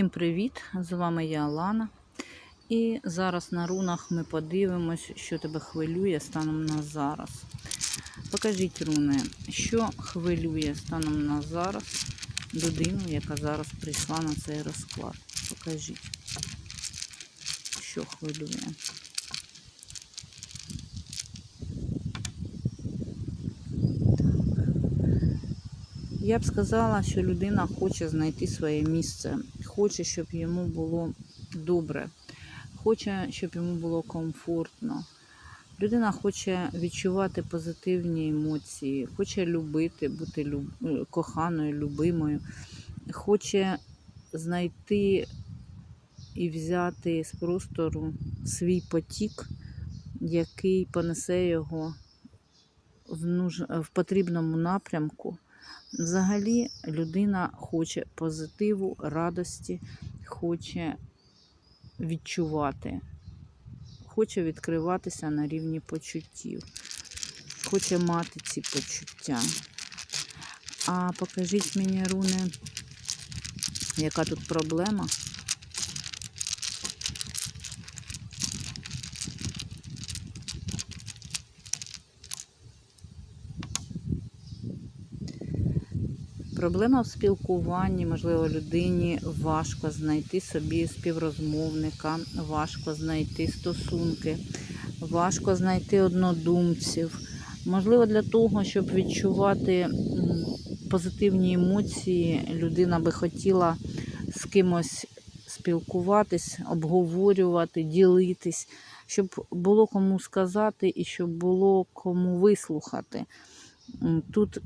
Всім привіт! З вами я Алана. І зараз на рунах ми подивимось, що тебе хвилює станом на зараз. Покажіть руни, що хвилює станом на зараз людину, яка зараз прийшла на цей розклад. Покажіть, що хвилює. Я б сказала, що людина хоче знайти своє місце, хоче, щоб йому було добре, хоче, щоб йому було комфортно. Людина хоче відчувати позитивні емоції, хоче любити, бути люб... коханою, любимою, хоче знайти і взяти з простору свій потік, який понесе його в, нуж... в потрібному напрямку. Взагалі людина хоче позитиву, радості, хоче відчувати, хоче відкриватися на рівні почуттів, хоче мати ці почуття. А покажіть мені, руни, яка тут проблема? Проблема в спілкуванні, можливо, людині важко знайти собі співрозмовника, важко знайти стосунки, важко знайти однодумців. Можливо, для того, щоб відчувати позитивні емоції, людина би хотіла з кимось спілкуватись, обговорювати, ділитись, щоб було кому сказати і щоб було кому вислухати. Тут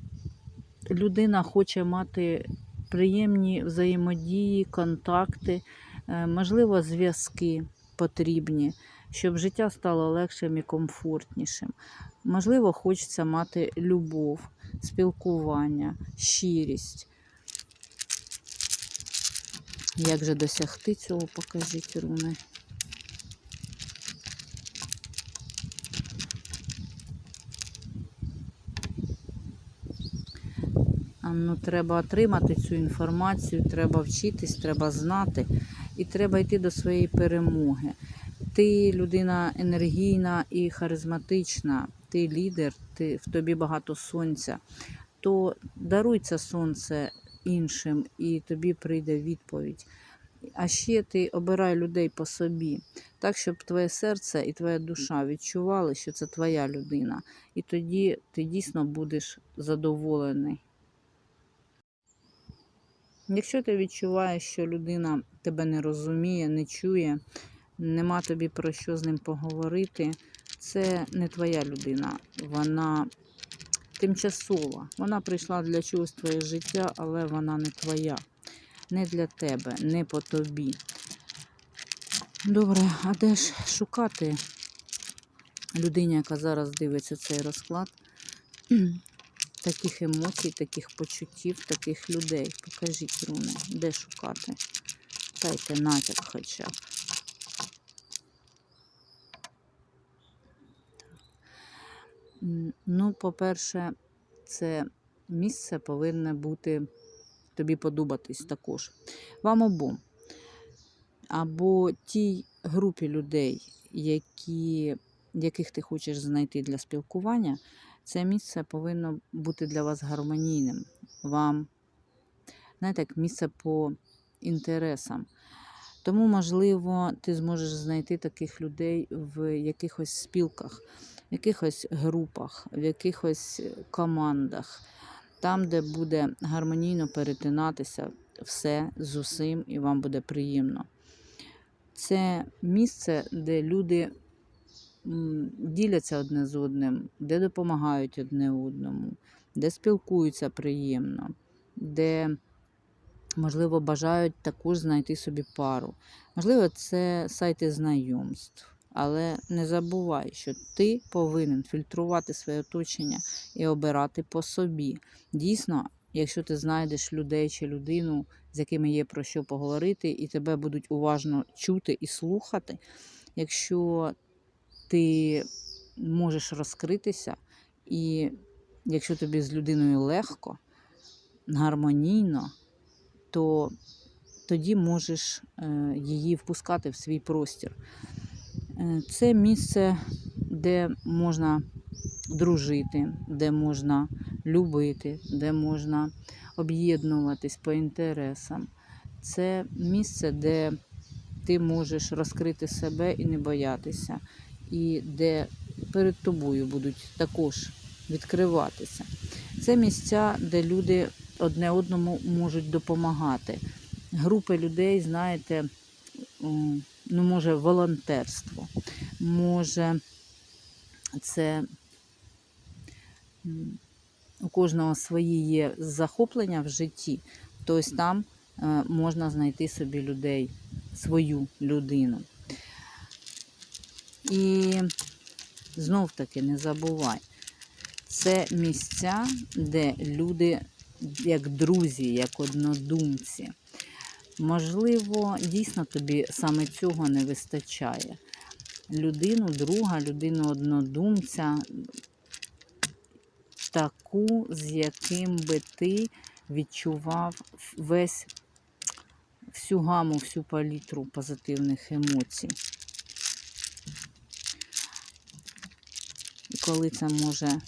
людина хоче мати приємні взаємодії, контакти, е, можливо, зв'язки потрібні, щоб життя стало легшим і комфортнішим. Можливо, хочеться мати любов, спілкування, щирість. Як же досягти цього, покажіть руни. Ну, треба отримати цю інформацію, треба вчитись, треба знати і треба йти до своєї перемоги. Ти людина енергійна і харизматична, ти лідер, ти, в тобі багато сонця, то даруй це сонце іншим, і тобі прийде відповідь. А ще ти обирай людей по собі, так, щоб твоє серце і твоя душа відчували, що це твоя людина. І тоді ти дійсно будеш задоволений. Якщо ти відчуваєш, що людина тебе не розуміє, не чує, нема тобі про що з ним поговорити, це не твоя людина. Вона тимчасова. Вона прийшла для чогось твоє життя, але вона не твоя. Не для тебе, не по тобі. Добре, а де ж шукати людині, яка зараз дивиться цей розклад? Таких емоцій, таких почуттів, таких людей. Покажіть руни, де шукати. Дайте натяк хоча б. Ну, по-перше, це місце повинне бути тобі подобатись також. Вам обом. Або тій групі людей, які, яких ти хочеш знайти для спілкування, це місце повинно бути для вас гармонійним. Вам, знаєте, як місце по інтересам. Тому, можливо, ти зможеш знайти таких людей в якихось спілках, в якихось групах, в якихось командах, там, де буде гармонійно перетинатися все з усім, і вам буде приємно. Це місце, де люди діляться одне з одним, де допомагають одне одному, де спілкуються приємно, де, можливо, бажають також знайти собі пару. Можливо, це сайти знайомств. Але не забувай, що ти повинен фільтрувати своє оточення і обирати по собі. Дійсно, якщо ти знайдеш людей чи людину, з якими є про що поговорити, і тебе будуть уважно чути і слухати, якщо ти можеш розкритися, і якщо тобі з людиною легко, гармонійно, то тоді можеш е, її впускати в свій простір. Е, Це місце, де можна дружити, де можна любити, де можна об'єднуватись по інтересам. Це місце, де ти можеш розкрити себе і не боятися, і де перед тобою будуть також відкриватися. Це місця, де люди одне одному можуть допомагати. Групи людей, знаєте, ну, може, волонтерство, може, це у кожного свої є захоплення в житті, то там е, можна знайти собі людей, свою людину. І знов таки не забувай, це місця, де люди, як друзі, як однодумці. Можливо, дійсно тобі саме цього не вистачає. Людину, друга, людину однодумця, таку, з яким би ти відчував весь всю гаму, всю палітру позитивних емоцій. Коли це може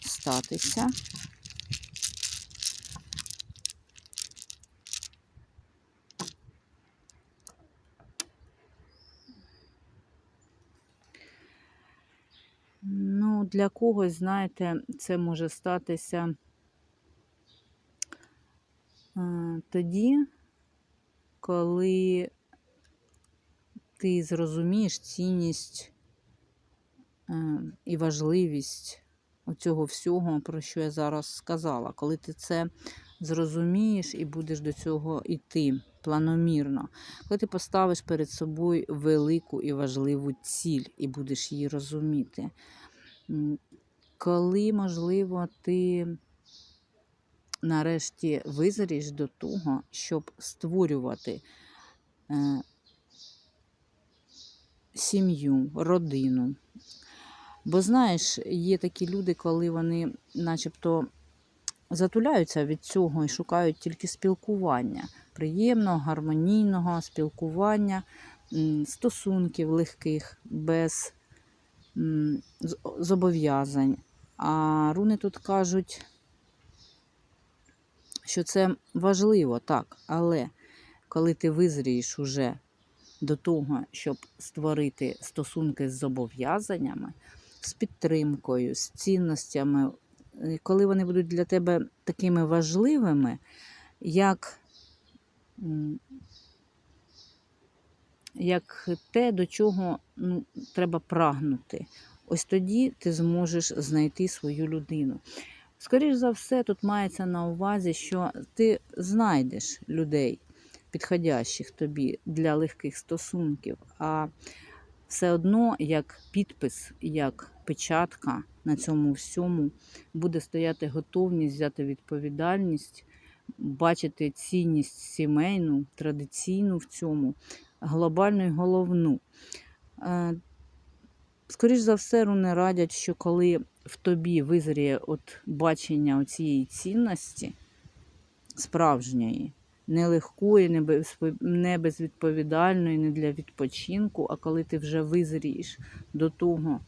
статися, Ну, для когось, знаєте, це може статися е, тоді, коли ти зрозумієш цінність і важливість цього всього, про що я зараз сказала. Коли ти це зрозумієш і будеш до цього йти планомірно, коли ти поставиш перед собою велику і важливу ціль і будеш її розуміти. Коли, можливо, ти нарешті визрієш до того, щоб створювати е, сім'ю, родину. Бо знаєш, є такі люди, коли вони начебто затуляються від цього і шукають тільки спілкування, приємного, гармонійного спілкування, стосунків легких, без зобов'язань. А руни тут кажуть, що це важливо, так, але коли ти визрієш уже до того, щоб створити стосунки з зобов'язаннями, з підтримкою, з цінностями, коли вони будуть для тебе такими важливими, як, як те, до чого ну, треба прагнути. Ось тоді ти зможеш знайти свою людину. Скоріше за все, тут мається на увазі, що ти знайдеш людей, підходящих тобі для легких стосунків, а все одно, як підпис, як печатка на цьому всьому буде стояти готовність взяти відповідальність, бачити цінність сімейну, традиційну в цьому, глобальну і головну. Е, Скоріш за все, руни радять, що коли в тобі визріє от бачення цієї цінності справжньої, не легкої, не, не безвідповідальної, не для відпочинку, а коли ти вже визрієш до того,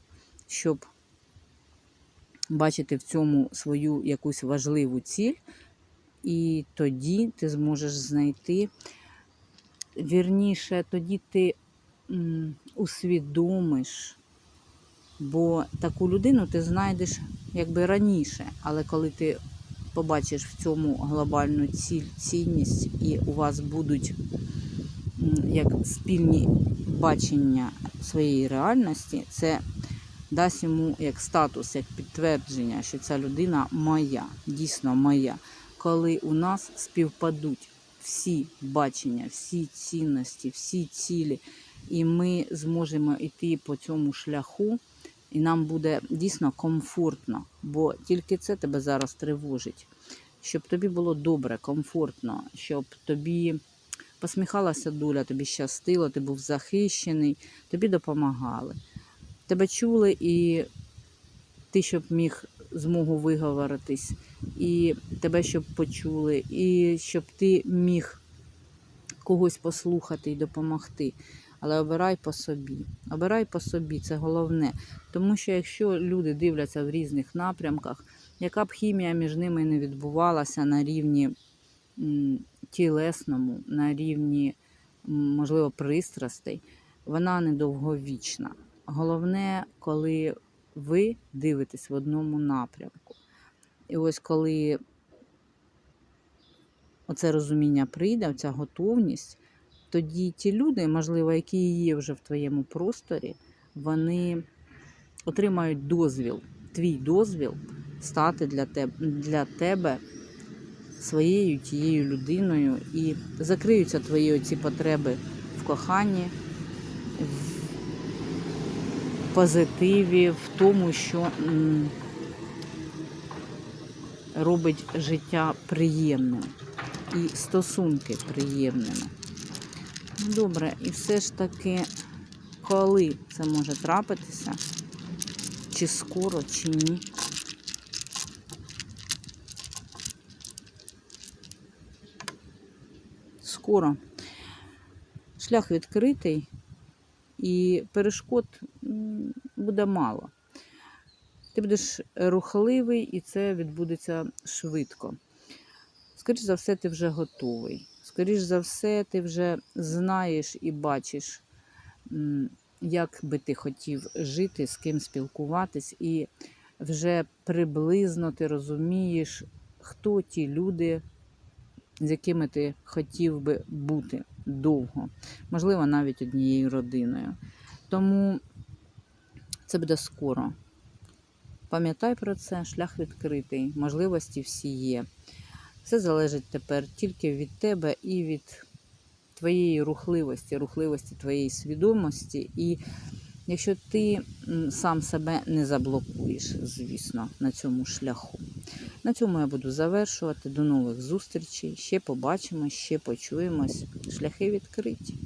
щоб бачити в цьому свою якусь важливу ціль, і тоді ти зможеш знайти, вірніше, тоді ти усвідомиш. Бо таку людину ти знайдеш якби раніше, але коли ти побачиш в цьому глобальну ціль, цінність, і у вас будуть як спільні бачення своєї реальності, це дасть йому як статус, як підтвердження, що ця людина моя, дійсно моя. Коли у нас співпадуть всі бачення, всі цінності, всі цілі, і ми зможемо йти по цьому шляху, і нам буде дійсно комфортно, бо тільки це тебе зараз тривожить. Щоб тобі було добре, комфортно, щоб тобі посміхалася доля, тобі щастило, ти був захищений, тобі допомагали. Тебе чули, і ти щоб міг змогу виговоритись, і тебе щоб почули, і щоб ти міг когось послухати і допомогти. Але обирай по собі. Обирай по собі, це головне. Тому що якщо люди дивляться в різних напрямках, яка б хімія між ними не відбувалася на рівні тілесному, на рівні, можливо, пристрастей, вона недовговічна. Головне, коли ви дивитесь в одному напрямку. І ось коли оце розуміння прийде, оця готовність, тоді ті люди, можливо, які є вже в твоєму просторі, вони отримають дозвіл, твій дозвіл стати для тебе, для тебе своєю тією людиною і закриються твої оці потреби в коханні, в позитиві, в тому, що робить життя приємним і стосунки приємними. Добре, і все ж таки, коли це може трапитися, чи скоро, чи ні. Скоро. Шлях відкритий і перешкод буде мало. Ти будеш рухливий і це відбудеться швидко. Скоріш за все, ти вже готовий. Скоріш за все, ти вже знаєш і бачиш, як би ти хотів жити, з ким спілкуватись, і вже приблизно ти розумієш, хто ті люди, з якими ти хотів би бути довго, можливо, навіть однією родиною. Тому це буде скоро. Пам'ятай про це, шлях відкритий, можливості всі є. Все залежить тепер тільки від тебе і від твоєї рухливості, рухливості твоєї свідомості. І якщо ти сам себе не заблокуєш, звісно, на цьому шляху. На цьому я буду завершувати. До нових зустрічей. Ще побачимо, ще почуємось. Шляхи відкриті.